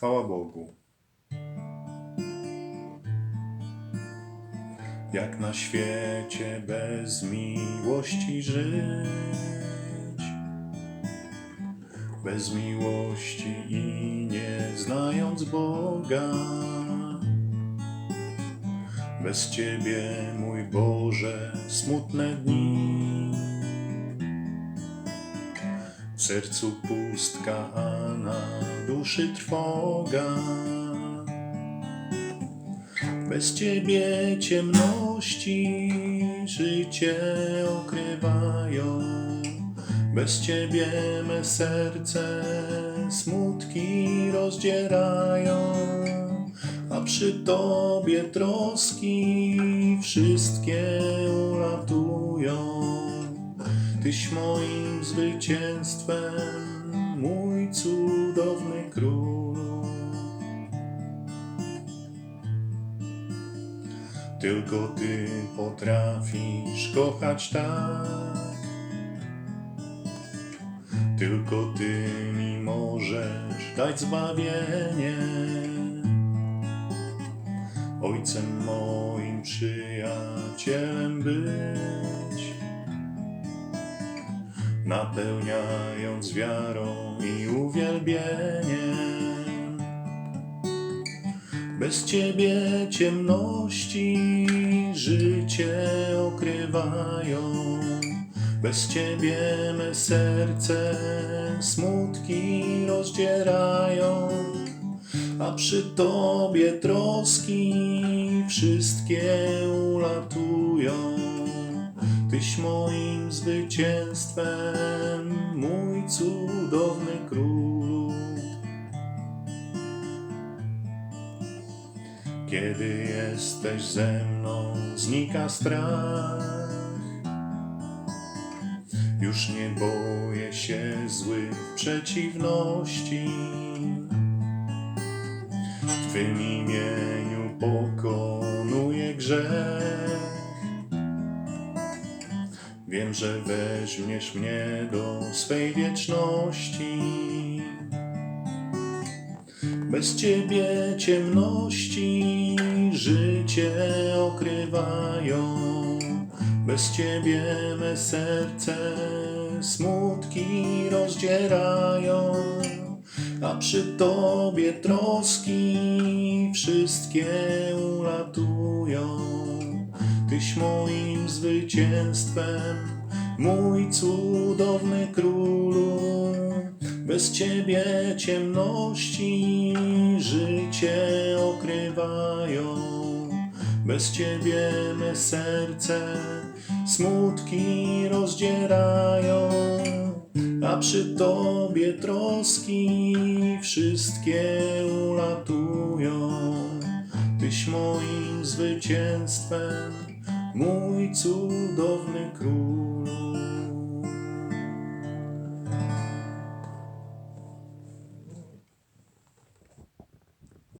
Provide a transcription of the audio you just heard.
chwała Bogu. Jak na świecie bez miłości żyć? Bez miłości i nie znając Boga. Bez Ciebie, mój Boże, smutne dni. W sercu pustka, a na duszy trwoga. Bez Ciebie ciemności życie okrywają. Bez Ciebie me serce smutki rozdzierają. A przy Tobie troski wszystkie ulatują. Tyś moim zwycięstwem, mój cudowny królu. Tylko Ty potrafisz kochać tak. Tylko Ty mi możesz dać zbawienie. Ojcem moim przyjacielem być, napełniając wiarą i uwielbieniem. Bez Ciebie ciemności życie okrywają. Bez Ciebie me serce smutki rozdzierają. A przy Tobie troski wszystkie ulatują. Tyś moim zwycięstwem, mój cudowny królu. Kiedy jesteś ze mną, znika strach. Już nie boję się złych przeciwności. W Twym imieniu pokonuję grzech. Wiem, że weźmiesz mnie do swej wieczności. Bez Ciebie ciemności życie okrywają. Bez Ciebie me serce smutki rozdzierają. A przy Tobie troski wszystkie ulatują. Tyś moim zwycięstwem, mój cudowny królu. Bez Ciebie ciemności życie okrywają. Bez Ciebie me serce smutki rozdzierają. A przy Tobie troski wszystkie ulatują. Tyś moim zwycięstwem, mój cudowny król.